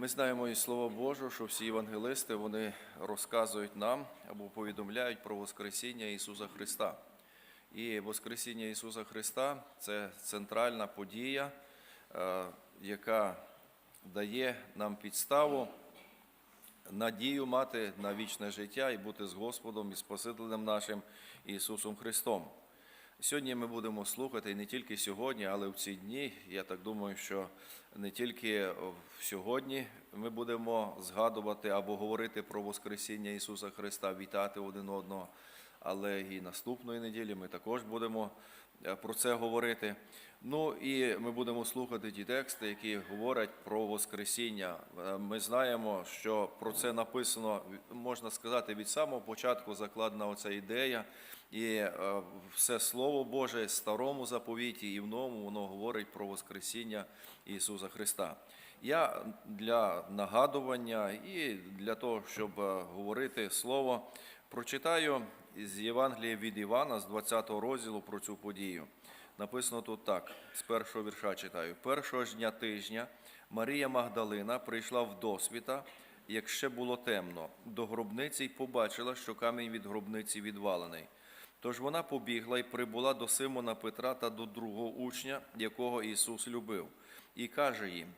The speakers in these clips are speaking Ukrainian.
Ми знаємо із Слова Божого, що всі євангелисти вони розказують нам або повідомляють про Воскресіння Ісуса Христа. І Воскресіння Ісуса Христа це центральна подія, е, яка дає нам підставу, надію мати на вічне життя і бути з Господом і Спасителем нашим Ісусом Христом. Сьогодні ми будемо слухати і не тільки сьогодні, але в ці дні. Я так думаю, що не тільки сьогодні ми будемо згадувати або говорити про Воскресіння Ісуса Христа, вітати один одного, але і наступної неділі ми також будемо е, про це говорити. Ну і ми будемо слухати ті тексти, які говорять про Воскресіння. Е, Ми знаємо, що про це написано, можна сказати, від самого початку закладена оця ідея. І е, все Слово Боже в старому заповіті і в новому воно говорить про Воскресіння Ісуса Христа. Я для нагадування і для того, щоб е, говорити Слово, прочитаю з Євангелія від Івана з 20 розділу про цю подію. Написано тут так, з першого вірша читаю. Першого ж дня тижня Марія Магдалина прийшла в досвіта, як ще було темно, до гробниці й побачила, що камінь від гробниці відвалений. Тож вона побігла і прибула до Симона Петра та до другого учня, якого Ісус любив, і каже їм: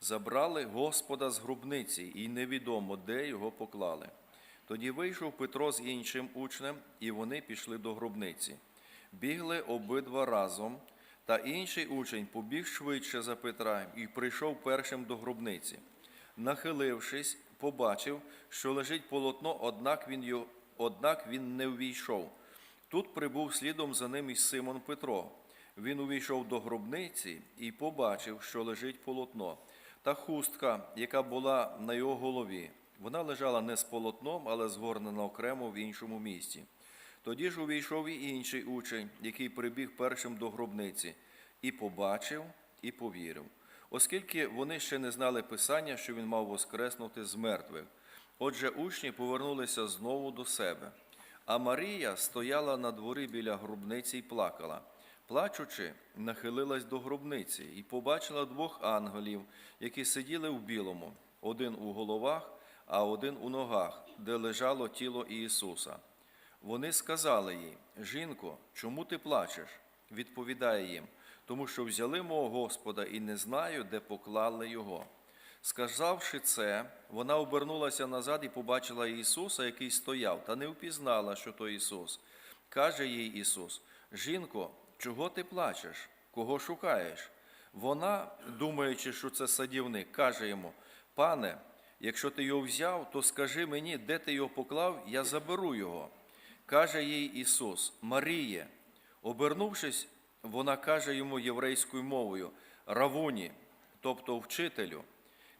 Забрали Господа з гробниці, і невідомо, де його поклали. Тоді вийшов Петро з іншим учнем, і вони пішли до гробниці. Бігли обидва разом, та інший учень побіг швидше за Петра і прийшов першим до гробниці. Нахилившись, побачив, що лежить полотно, однак він, його, однак він не ввійшов. Тут прибув слідом за ним і Симон Петро. Він увійшов до гробниці і побачив, що лежить полотно, та хустка, яка була на його голові. Вона лежала не з полотном, але згорнена окремо в іншому місці. Тоді ж увійшов і інший учень, який прибіг першим до гробниці, і побачив, і повірив, оскільки вони ще не знали Писання, що він мав воскреснути з мертвих. Отже, учні повернулися знову до себе. А Марія стояла на дворі біля гробниці і плакала. Плачучи, нахилилась до гробниці і побачила двох ангелів, які сиділи в білому, один у головах, а один у ногах, де лежало тіло Ісуса. Вони сказали їй: Жінко, чому ти плачеш? Відповідає їм, тому що взяли мого Господа і не знаю, де поклали його. Сказавши це, вона обернулася назад і побачила Ісуса, який стояв, та не впізнала, що то Ісус. Каже їй Ісус: Жінко, чого ти плачеш? Кого шукаєш? Вона, думаючи, що це садівник, каже йому: Пане, якщо ти його взяв, то скажи мені, де ти його поклав, я заберу його. Каже їй Ісус, Маріє. Обернувшись, вона каже йому єврейською мовою Равуні, тобто вчителю.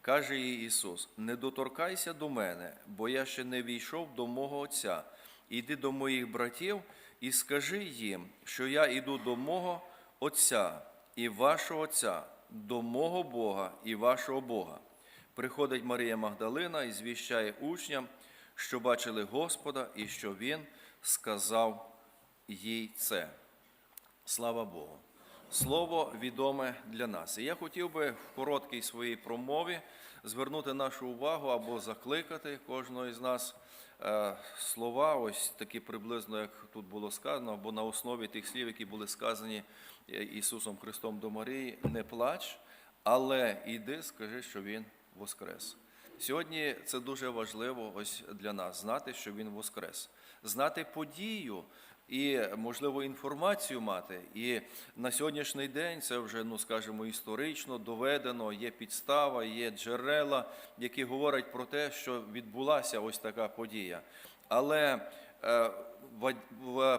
Каже їй Ісус: Не доторкайся до мене, бо я ще не війшов до мого Отця. Іди до моїх братів і скажи їм, що я іду до мого Отця і вашого Отця, до мого Бога і вашого Бога. Приходить Марія Магдалина і звіщає учням, що бачили Господа і що Він сказав їй це. Слава Богу. Слово відоме для нас. І я хотів би в короткій своїй промові звернути нашу увагу або закликати кожного із нас е, слова, ось такі приблизно, як тут було сказано, або на основі тих слів, які були сказані е, Ісусом Христом до Марії, не плач, але іди, скажи, що Він воскрес. Сьогодні це дуже важливо ось для нас знати, що Він воскрес, знати подію і, можливо, інформацію мати. І на сьогоднішній день це вже, ну скажімо, історично доведено, є підстава, є джерела, які говорять про те, що відбулася ось така подія. Але е,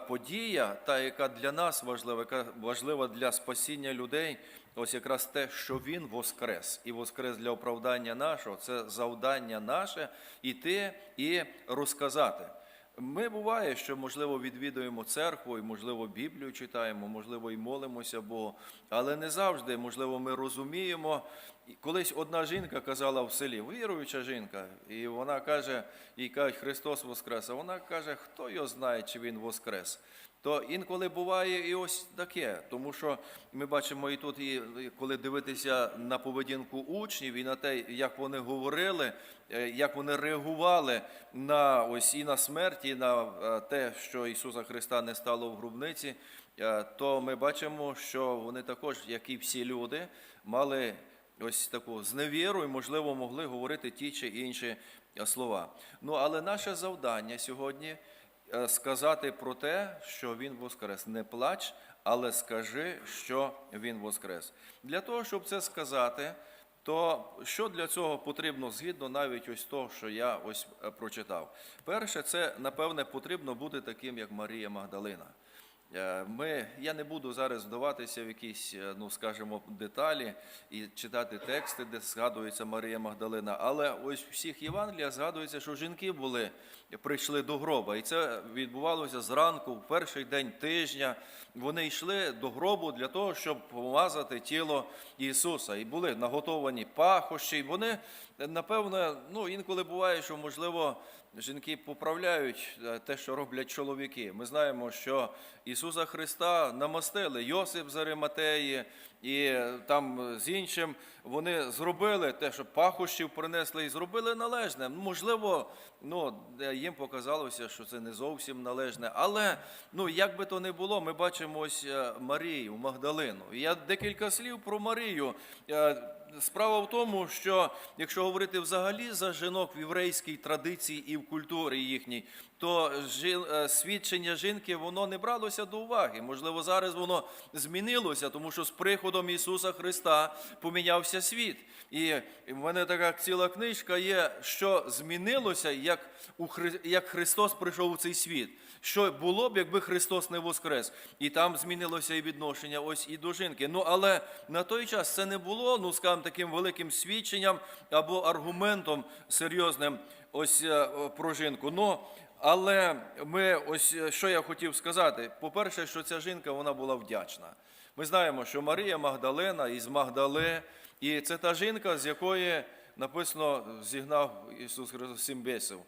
подія, та, яка для нас важлива, яка важлива для спасіння людей, ось якраз те, що Він воскрес, і воскрес для оправдання нашого, це завдання наше іти і розказати. Ми буває, що можливо відвідуємо церкву, і можливо Біблію читаємо, можливо, і молимося Богу, але не завжди, можливо, ми розуміємо. Колись одна жінка казала в селі, віруюча жінка, і вона каже, їй кажуть, Христос Воскрес. А вона каже, хто його знає, чи він Воскрес. То інколи буває і ось таке, тому що ми бачимо і тут, і коли дивитися на поведінку учнів і на те, як вони говорили, е, як вони реагували на ось і на смерть, і на е, те, що Ісуса Христа не стало в гробниці, е, то ми бачимо, що вони також, як і всі люди, мали ось таку зневіру і, можливо, могли говорити ті чи інші слова. Ну, але наше завдання сьогодні сказати про те, що Він воскрес. Не плач, але скажи, що Він воскрес. Для того, щоб це сказати, то що для цього потрібно згідно навіть ось того, що я ось е, прочитав? Перше, це напевне потрібно бути таким, як Марія Магдалина. Е, Ми, я не буду зараз вдаватися в якісь, е, ну скажімо, деталі і читати тексти, де згадується Марія Магдалина, але ось у всіх Євангеліях згадується, що жінки були, прийшли до гроба. І це відбувалося зранку, в перший день тижня. Вони йшли до гробу для того, щоб помазати тіло Ісуса. І були наготовані пахощі. І вони, е, напевно, ну інколи буває, що можливо. Жінки поправляють е, те, що роблять чоловіки. Ми знаємо, що Ісуса Христа намастили Йосип з Ариматеї, і е, там з іншим вони зробили те, що пахощів принесли і зробили належне. Можливо, ну, е, їм показалося, що це не зовсім належне. Але ну, як би то не було, ми бачимо ось е, Марію, Магдалину. Я декілька слів про Марію. Е, Справа в тому, що якщо говорити взагалі за жінок в єврейській традиції і в культурі їхній, то е, свідчення жінки воно не бралося до уваги. Можливо, зараз воно змінилося, тому що з приходом Ісуса Христа помінявся світ. І в мене така ціла книжка є, що змінилося, як, у Хри... як Христос прийшов у цей світ. Що було б, якби Христос не воскрес, і там змінилося і відношення ось і до жінки. Ну але на той час це не було, ну скажімо, таким великим свідченням або аргументом серйозним ось е, про жінку. Ну але ми ось е, що я хотів сказати. По-перше, що ця жінка вона була вдячна. Ми знаємо, що Марія Магдалена із Магдали, і це та жінка, з якої написано зігнав Ісус Христос сім бісів.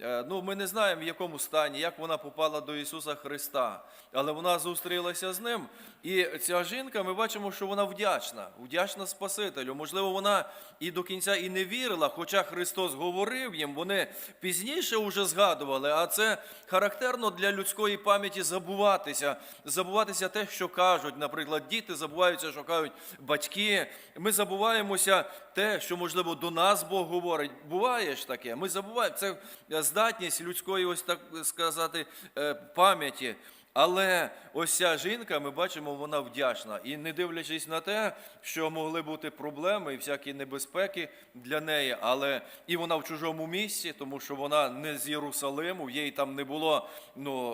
Е, Ну, ми не знаємо, в якому стані, як вона попала до Ісуса Христа, але вона зустрілася з ним. І ця жінка, ми бачимо, що вона вдячна, вдячна Спасителю. Можливо, вона і до кінця і не вірила, хоча Христос говорив їм, вони пізніше вже згадували, а це характерно для людської пам'яті забуватися, забуватися те, що кажуть. Наприклад, діти забуваються, що кажуть батьки. Ми забуваємося те, що можливо до нас Бог говорить. Буває ж таке. Ми забуваємо це здатність людської, ось так сказати, е, пам'яті. Але ось ця жінка, ми бачимо, вона вдячна. І не дивлячись на те, що могли бути проблеми і всякі небезпеки для неї, але і вона в чужому місці, тому що вона не з Єрусалиму, їй там не було ну,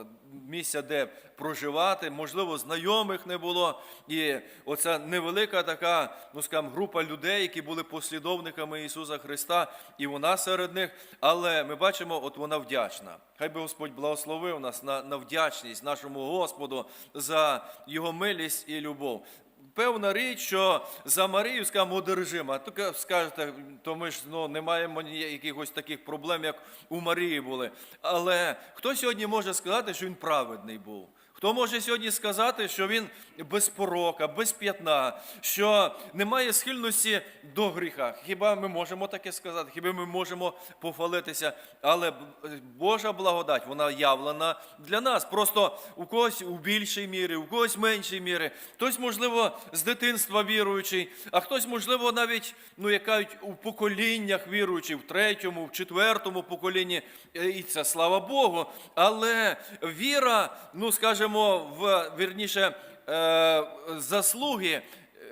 е, місця, де проживати, можливо, знайомих не було. І оця невелика така, ну скажімо, група людей, які були послідовниками Ісуса Христа, і вона серед них. Але ми бачимо, от вона вдячна. Хай би Господь благословив нас на, на вдячність нашому Господу за Його милість і любов. Певна річ, що за Марію скажімо, одержима. Тільки скажете, то ми ж ну, не маємо якихось таких проблем, як у Марії були. Але хто сьогодні може сказати, що він праведний був? Хто може сьогодні сказати, що він без порока, без п'ятна, що немає схильності до гріха? Хіба ми можемо таке сказати? Хіба ми можемо похвалитися? Але Божа благодать, вона явлена для нас. Просто у когось у більшій мірі, у когось меншій мірі. Хтось, можливо, з дитинства віруючий, а хтось, можливо, навіть, ну, як кажуть, у поколіннях віруючий, в третьому, в четвертому поколінні. Е, І це слава Богу. Але віра, ну скажімо, в вірніше, е, заслуги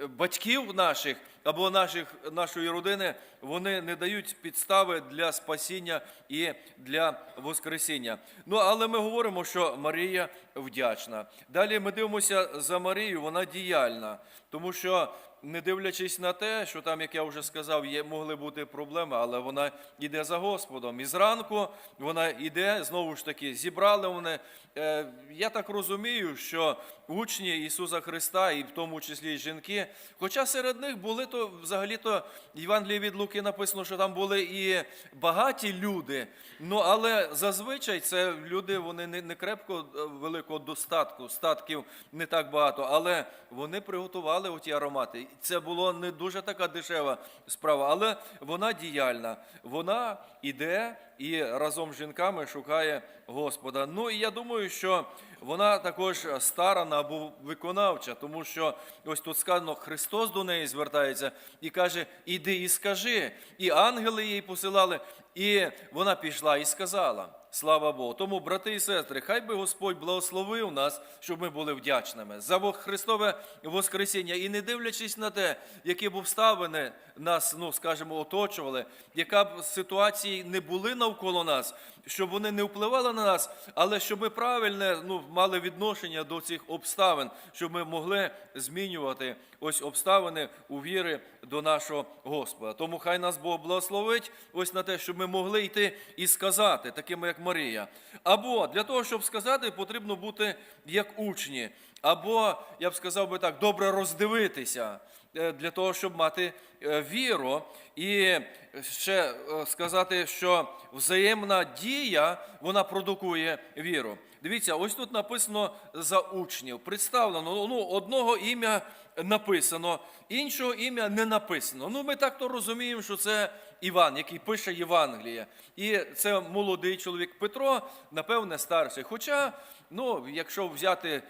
е, батьків наших або наших, нашої родини, вони не дають підстави для спасіння і для Воскресіння. Ну, але ми говоримо, що Марія вдячна. Далі ми дивимося за Марію, вона діяльна, тому що не дивлячись на те, що там, як я вже сказав, є, могли бути проблеми, але вона йде за Господом. І зранку вона йде, знову ж таки, зібрали вони. Е, Я так розумію, що учні Ісуса Христа, і в тому числі й жінки, хоча серед них були то взагалі-то Євангелії від Луки написано, що там були і багаті люди, ну але зазвичай це люди, вони не, не крепко е, великого достатку, статків не так багато, але вони приготували оті аромати. Це було не дуже така дешева справа, але вона діяльна. Вона іде і разом з жінками шукає Господа. Ну і я думаю, що вона також старана або виконавча, тому що ось тут сказано, Христос до неї звертається і каже: Іди і скажи. І ангели їй посилали, і вона пішла і сказала. Слава Богу. Тому, брати і сестри, хай би Господь благословив нас, щоб ми були вдячними за Христове Воскресіння. І не дивлячись на те, які б обставини нас, ну скажімо, оточували, яка б ситуації не були навколо нас, щоб вони не впливали на нас, але щоб ми правильне ну, мали відношення до цих обставин, щоб ми могли змінювати ось обставини у віри до нашого Господа. Тому хай нас Бог благословить ось на те, щоб ми могли йти і сказати, такими як Марія. Або для того, щоб сказати, потрібно бути як учні, або я б сказав би так, добре роздивитися. Е, Для того, щоб мати е, віру, і ще е, сказати, що взаємна дія вона продукує віру. Дивіться, ось тут написано за учнів. Представлено, ну, одного ім'я написано, іншого ім'я не написано. Ну, ми так то розуміємо, що це Іван, який пише Євангеліє. І це молодий чоловік Петро, напевне, старший. Хоча, ну, якщо взяти,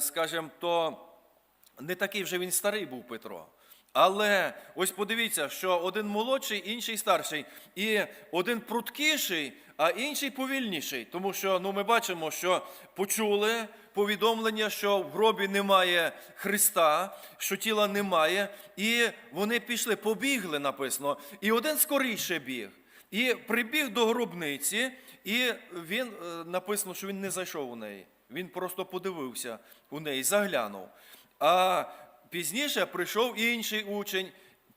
скажімо, то не такий вже він старий був Петро. Але ось подивіться, що один молодший, інший старший, і один пруткіший, а інший повільніший. Тому що ну, ми бачимо, що почули повідомлення, що в гробі немає Христа, що тіла немає, і вони пішли, побігли, написано. І один скоріше біг. І прибіг до гробниці, і він е, написано, що він не зайшов у неї. Він просто подивився у неї, заглянув. А пізніше прийшов інший учень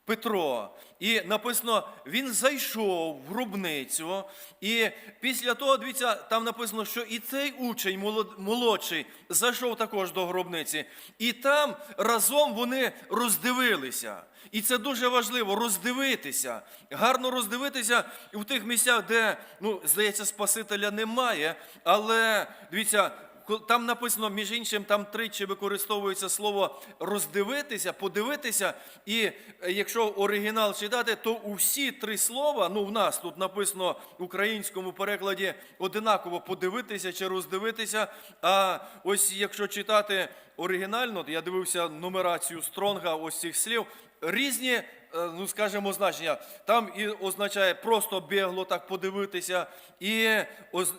Петро. І написано, він зайшов в гробницю. І після того, дивіться, там написано, що і цей учень молодший зайшов також до гробниці. І там разом вони роздивилися. І це дуже важливо роздивитися, гарно роздивитися в тих місцях, де, ну, здається, Спасителя немає. Але дивіться, Там написано, між іншим, там тричі використовується слово роздивитися, подивитися. І е, якщо оригінал читати, то усі три слова, ну в нас тут написано в українському перекладі одинаково подивитися чи роздивитися. А ось якщо читати оригінально, то я дивився нумерацію Стронга ось цих слів, різні. е, Ну, скажімо, значення. Там і означає просто бігло так подивитися, і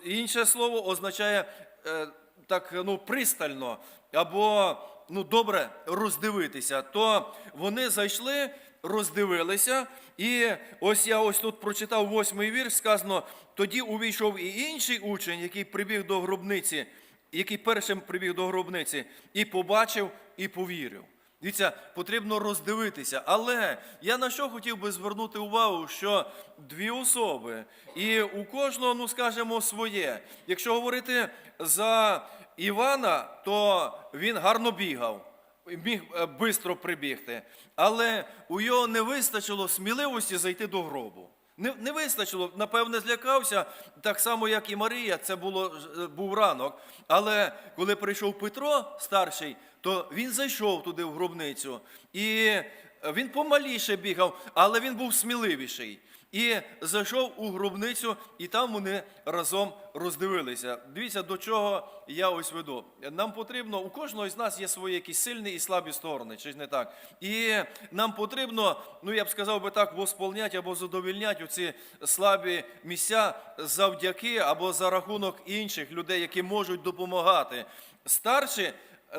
інше слово означає е, так ну, пристально або ну, добре роздивитися, то вони зайшли, роздивилися, і ось я ось тут прочитав восьмий вірш, сказано, тоді увійшов і інший учень, який прибіг до гробниці, який першим прибіг до гробниці, і побачив, і повірив. Дивіться, потрібно роздивитися. Але я на що хотів би звернути увагу, що дві особи, і у кожного, ну скажімо, своє. Якщо говорити за Івана, то він гарно бігав, міг швидко прибігти, але у його не вистачило сміливості зайти до гробу. Не, не вистачило, напевне, злякався, так само, як і Марія, це було, е, був ранок. Але коли прийшов Петро, старший, то він зайшов туди в гробницю. І е, він помаліше бігав, але він був сміливіший. І зайшов у гробницю, і там вони разом роздивилися. Дивіться, до чого я ось веду. Нам потрібно, у кожного з нас є свої якісь сильні і слабі сторони, чи ж не так? І нам потрібно, ну я б сказав би так, восполняти або задовільняти оці слабі місця завдяки або за рахунок інших людей, які можуть допомагати. Старші,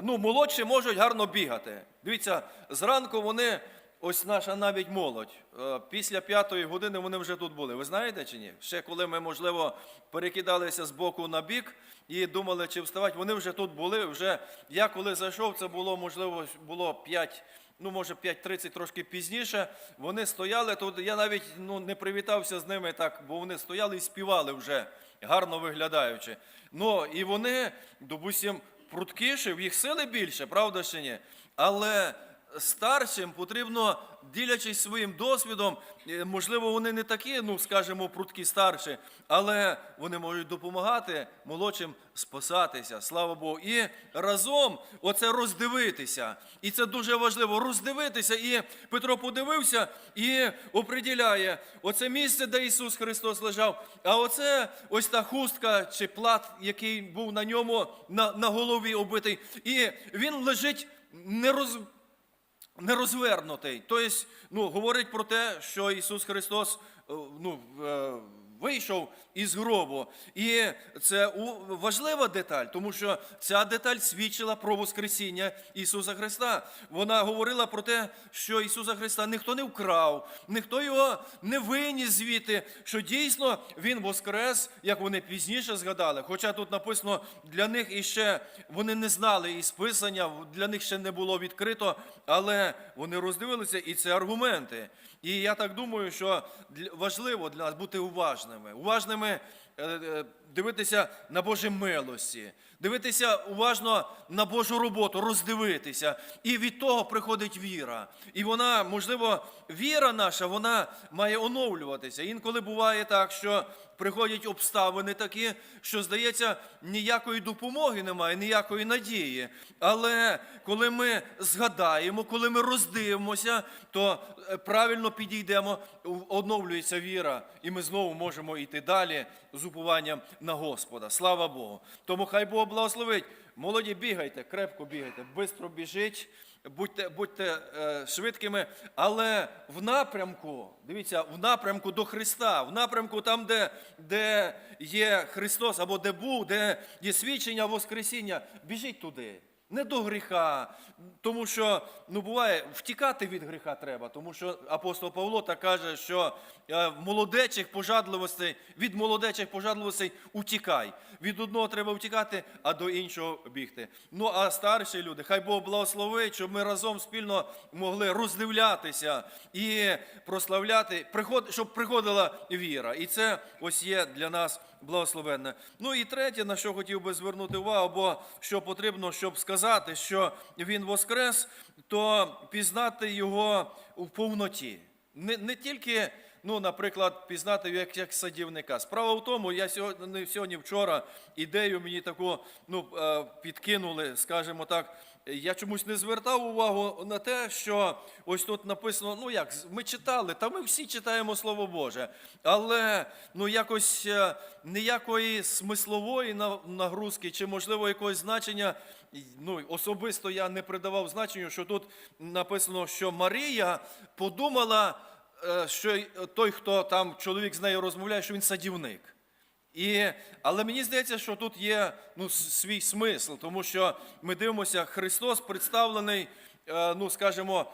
ну молодші можуть гарно бігати. Дивіться, зранку вони. Ось наша навіть молодь. Е, Після п'ятої години вони вже тут були. Ви знаєте чи ні? Ще коли ми, можливо, перекидалися з боку на бік і думали, чи вставати, вони вже тут були. Вже я коли зайшов, це було, можливо, було 5 ну може 5.30 трошки пізніше, вони стояли тут. Я навіть ну, не привітався з ними так, бо вони стояли і співали вже, гарно виглядаючи. Ну і вони, допустим, пруткіші, в їх сили більше, правда чи ні? Але старшим потрібно, ділячись своїм досвідом, е, можливо, вони не такі, ну скажімо, пруткі старші, але вони можуть допомагати молодшим спасатися. Слава Богу. І разом оце роздивитися. І це дуже важливо роздивитися. І Петро подивився і оприділяє оце місце, де Ісус Христос лежав. А оце ось та хустка чи плат, який був на ньому на, на голові обитий. І він лежить не роз не розвернутий. Тобто, ну, говорить про те, що Ісус Христос е, ну, е, вийшов із гробу. І це важлива деталь, тому що ця деталь свідчила про Воскресіння Ісуса Христа. Вона говорила про те, що Ісуса Христа ніхто не вкрав, ніхто його не виніс звідти, що дійсно Він воскрес, як вони пізніше згадали. Хоча тут написано для них іще вони не знали і списання, для них ще не було відкрито, але вони роздивилися, і це аргументи. І я так думаю, що важливо для нас бути уважними, уважними дивитися на Божі милості, дивитися уважно на Божу роботу, роздивитися. І від того приходить віра. І вона, можливо, віра наша, вона має оновлюватися. Інколи буває так, що приходять обставини такі, що, здається, ніякої допомоги немає, ніякої надії. Але коли ми згадаємо, коли ми роздивимося, то е, правильно підійдемо, оновлюється віра, і ми знову можемо йти далі з упуванням на Господа. Слава Богу. Тому хай Бог благословить. Молоді, бігайте, крепко бігайте, швидко біжіть. Будьте, будьте е, швидкими, але в напрямку, дивіться, в напрямку до Христа, в напрямку там, де, де є Христос, або де був, де є свідчення Воскресіння, біжіть туди. Не до гріха, тому що ну буває втікати від гріха треба, тому що апостол Павло так каже, що е, молодечих пожадливостей від молодечих пожадливостей утікай. Від одного треба втікати, а до іншого бігти. Ну а старші люди, хай Бог благословить, щоб ми разом спільно могли роздивлятися і прославляти, щоб приходила віра. І це ось є для нас благословенне. Ну і третє, на що хотів би звернути увагу, бо що потрібно, щоб сказати, що він воскрес, то пізнати його в повноті. Не, не тільки, ну, наприклад, пізнати як, як садівника. Справа в тому, я сьогодні, сьогодні вчора ідею мені таку ну, е, підкинули, скажімо так. Я чомусь не звертав увагу на те, що ось тут написано, ну як, ми читали, та ми всі читаємо Слово Боже, але ну якось е, ніякої смислової нагрузки чи, можливо, якогось значення, ну особисто я не придавав значенню, що тут написано, що Марія подумала, що й той, хто там чоловік з нею розмовляє, що він садівник. І, але мені здається, що тут є ну, свій смисл, тому що ми дивимося, Христос представлений, е, ну скажімо,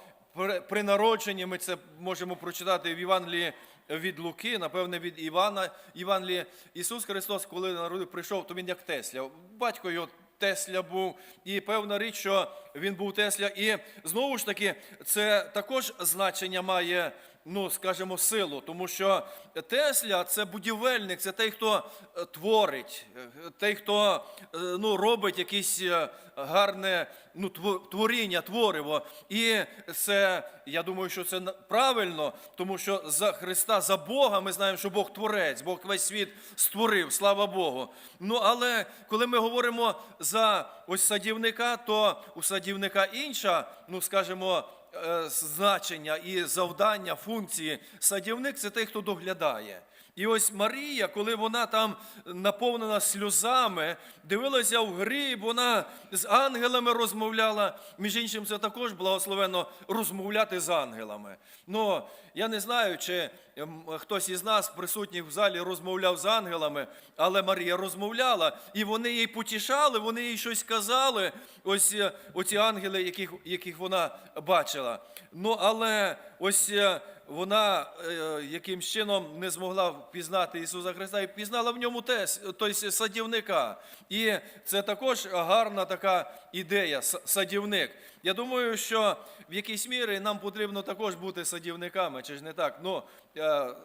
при народженні. Ми це можемо прочитати в Євангелії від Луки, напевне, від Івана. Євангелії. Ісус Христос, коли народив, прийшов, то він як Тесля. Батько його Тесля був, і певна річ, що він був Тесля. І знову ж таки, це також значення має, ну скажімо, силу, тому що Тесля це будівельник, це той, хто е, творить, е, той, хто е, ну, робить якісь гарне ну, тво- творіння, твориво. І це, я думаю, що це правильно, тому що за Христа, за Бога, ми знаємо, що Бог творець, Бог весь світ створив, слава Богу. Ну, але коли ми говоримо за ось садівника, то у садівника інша, ну скажімо, значення і завдання, функції. Садівник це той, хто доглядає. І ось Марія, коли вона там наповнена сльозами, дивилася в гріб, вона з ангелами розмовляла. Між іншим, це також благословенно розмовляти з ангелами. Ну, я не знаю, чи ем, хтось із нас, присутніх в залі, розмовляв з ангелами, але Марія розмовляла, і вони їй потішали, вони їй щось казали. Ось е, оці ангели, яких, яких вона бачила. Ну, але ось е, вона е, якимсь чином не змогла впізнати Ісуса Христа і пізнала в ньому тес, тобто садівника. І це також гарна така ідея, садівник. Я думаю, що в якійсь мірі нам потрібно також бути садівниками, чи ж не так? Ну, е,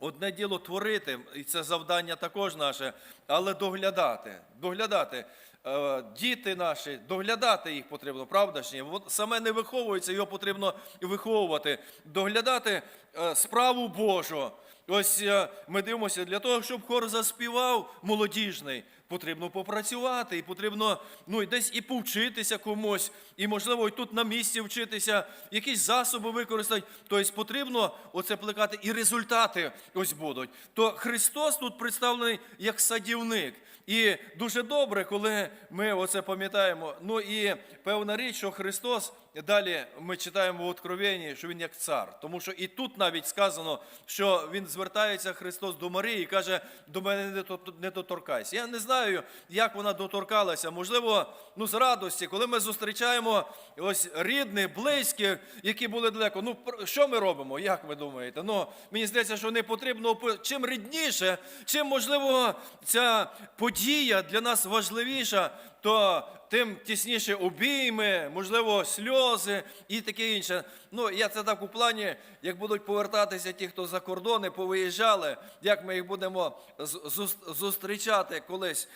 Одне діло творити, і це завдання також наше, але доглядати. Доглядати. Е, Діти наші, доглядати їх потрібно, правда ж ні? Саме не виховується, його потрібно виховувати. Доглядати е, справу Божу. Ось е, ми дивимося, для того, щоб хор заспівав молодіжний, потрібно попрацювати, і потрібно ну, десь і повчитися комусь, і, можливо, і тут на місці вчитися, якісь засоби використати. Тобто потрібно оце плекати, і результати ось будуть. То Христос тут представлений як садівник. І дуже добре, коли ми оце пам'ятаємо. Ну і певна річ, що Христос далі ми читаємо в Откровенні, що він як цар. Тому що і тут навіть сказано, що він звертається Христос до Марії і каже: до мене не доторкайся. Я не знаю, як вона доторкалася. Можливо, ну з радості, коли ми зустрічаємо ось рідних, близьких, які були далеко. Ну що ми робимо? Як ви думаєте? Ну мені здається, що не потрібно чим рідніше, чим можливо ця подія для нас важливіша, то тим тісніше обійми, можливо, сльози і таке інше. Ну, я це так у плані, як будуть повертатися ті, хто за кордони повиїжджали, як ми їх будемо зустрічати колись.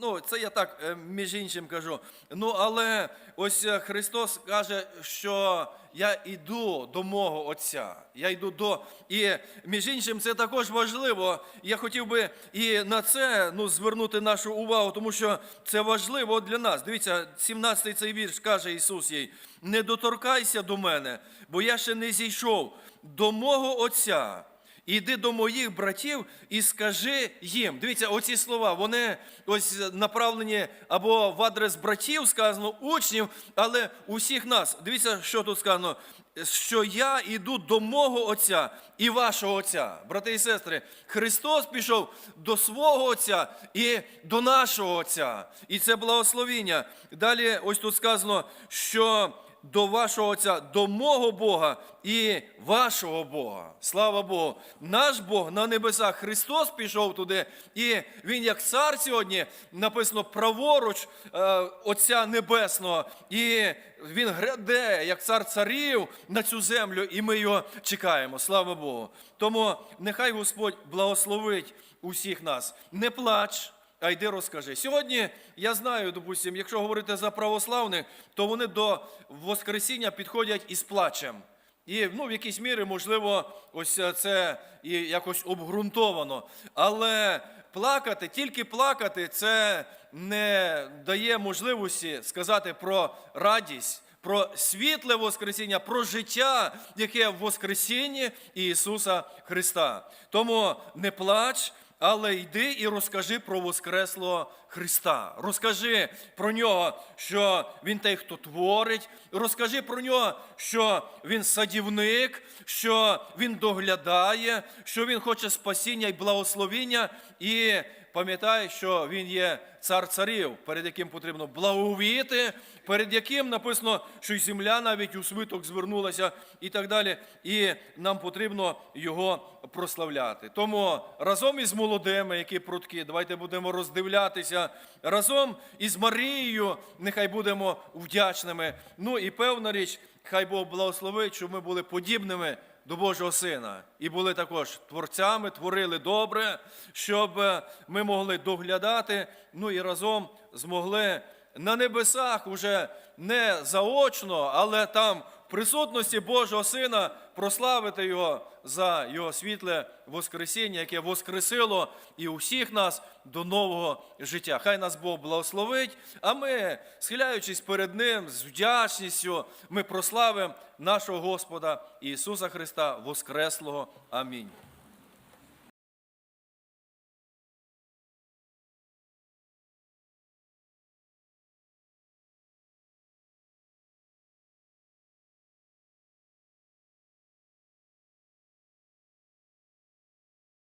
Ну, це я так е, між іншим кажу. Ну, але ось е, Христос каже, що я йду до мого Отця. Я йду до. І між іншим, це також важливо. Я хотів би і на це ну, звернути нашу увагу, тому що це важливо для нас. Дивіться, 17-й цей вірш каже Ісус їй: не доторкайся до мене, бо я ще не зійшов до мого Отця. Іди до моїх братів і скажи їм. Дивіться, оці слова, вони ось направлені або в адрес братів, сказано, учнів, але усіх нас. Дивіться, що тут сказано. Що я іду до мого Отця і вашого Отця. Брати і сестри, Христос пішов до свого Отця і до нашого Отця. І це благословіння. Далі, ось тут сказано, що до вашого Отця, до мого Бога і вашого Бога. Слава Богу. Наш Бог на небесах. Христос пішов туди, і Він, як цар сьогодні, написано праворуч е, Отця Небесного. І Він гряде, як цар царів на цю землю, і ми його чекаємо. Слава Богу. Тому нехай Господь благословить усіх нас. Не плач. А йди розкажи. Сьогодні я знаю, допустим, якщо говорити за православних, то вони до Воскресіння підходять із плачем. І ну, в якійсь мірі, можливо, ось це і якось обґрунтовано. Але плакати, тільки плакати, це не дає можливості сказати про радість, про світле Воскресіння, про життя, яке в Воскресінні Ісуса Христа. Тому не плач. Але йди і розкажи про Воскреслого Христа. Розкажи про нього, що Він той, хто творить. Розкажи про нього, що Він садівник, що Він доглядає, що Він хоче спасіння і благословіння. І пам'ятай, що Він є цар царів, перед яким потрібно благовіти, перед яким написано, що й земля навіть у свиток звернулася і так далі. І нам потрібно його прославляти. Тому разом із молодими, які прутки, давайте будемо роздивлятися. Разом із Марією, нехай будемо вдячними. Ну і певна річ, хай Бог благословить, щоб ми були подібними до Божого Сина. І були також творцями, творили добре, щоб е, ми могли доглядати, ну і разом змогли на небесах уже не заочно, але там присутності Божого Сина прославити Його за Його світле Воскресіння, яке воскресило і усіх нас до нового життя. Хай нас Бог благословить, а ми, схиляючись перед Ним з вдячністю, ми прославимо нашого Господа Ісуса Христа Воскреслого. Амінь.